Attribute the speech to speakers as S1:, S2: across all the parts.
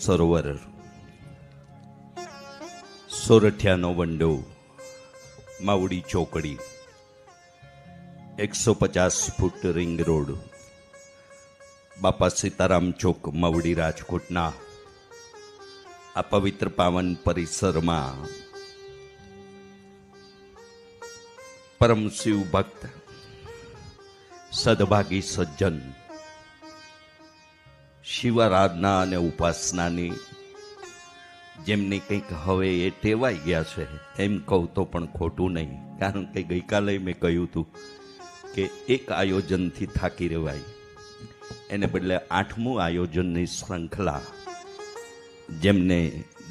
S1: સરોવર. સોરઠિયાનો વંડો માવડી ચોકડી. એકસો પચાસ ફૂટ રિંગ રોડ. બાપા સીતારામ ચોક માવડી રાજકોટના. આ પવિત્ર પાવન પરિસરમાં. પરમ શિવ ભક્ત, સદભાગી સજ્જન. શિવારાધના અને ઉપાસનાની જેમની કંઈક હવે એ ટેવાઈ ગયા છે, એમ કહું તો પણ ખોટું નહીં. કારણ કે ગઈકાલે મેં કહ્યું હતું કે એક આયોજનથી થાકી રહેવાય. એને બદલે આઠમું આયોજનની શૃંખલા જેમને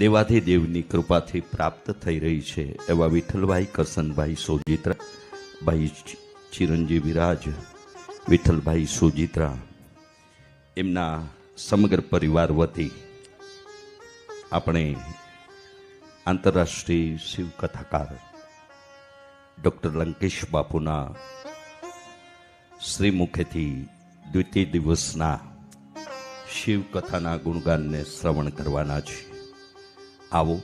S1: દેવાધિદેવની કૃપાથી પ્રાપ્ત થઈ રહી છે, એવા વિઠ્ઠલભાઈ કરસનભાઈ સુજિત્રા, ભાઈ ચિરંજીવી રાજ, વિઠ્ઠલભાઈ સોજિત્રા, એમના સમગ્ર પરિવાર વતી આપણે આંતરરાષ્ટ્રીય શિવ કથાકાર ડૉક્ટર લંકેશ બાપુના શ્રીમુખેથી દ્વિતીય દિવસના શિવ કથાના ગુણગાનને શ્રવણ કરવાના છે આવો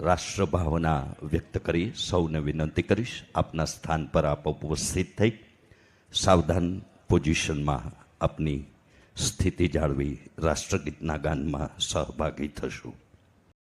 S1: રાષ્ટ્રભાવના વ્યક્ત કરી સૌને વિનંતી કરીશ આપના સ્થાન પર આપ ઉપસ્થિત થઈ સાવધાન પોઝિશનમાં આપની સ્થિતિ જાળવી રાષ્ટ્રગીતના ગાનમાં સહભાગી થશું.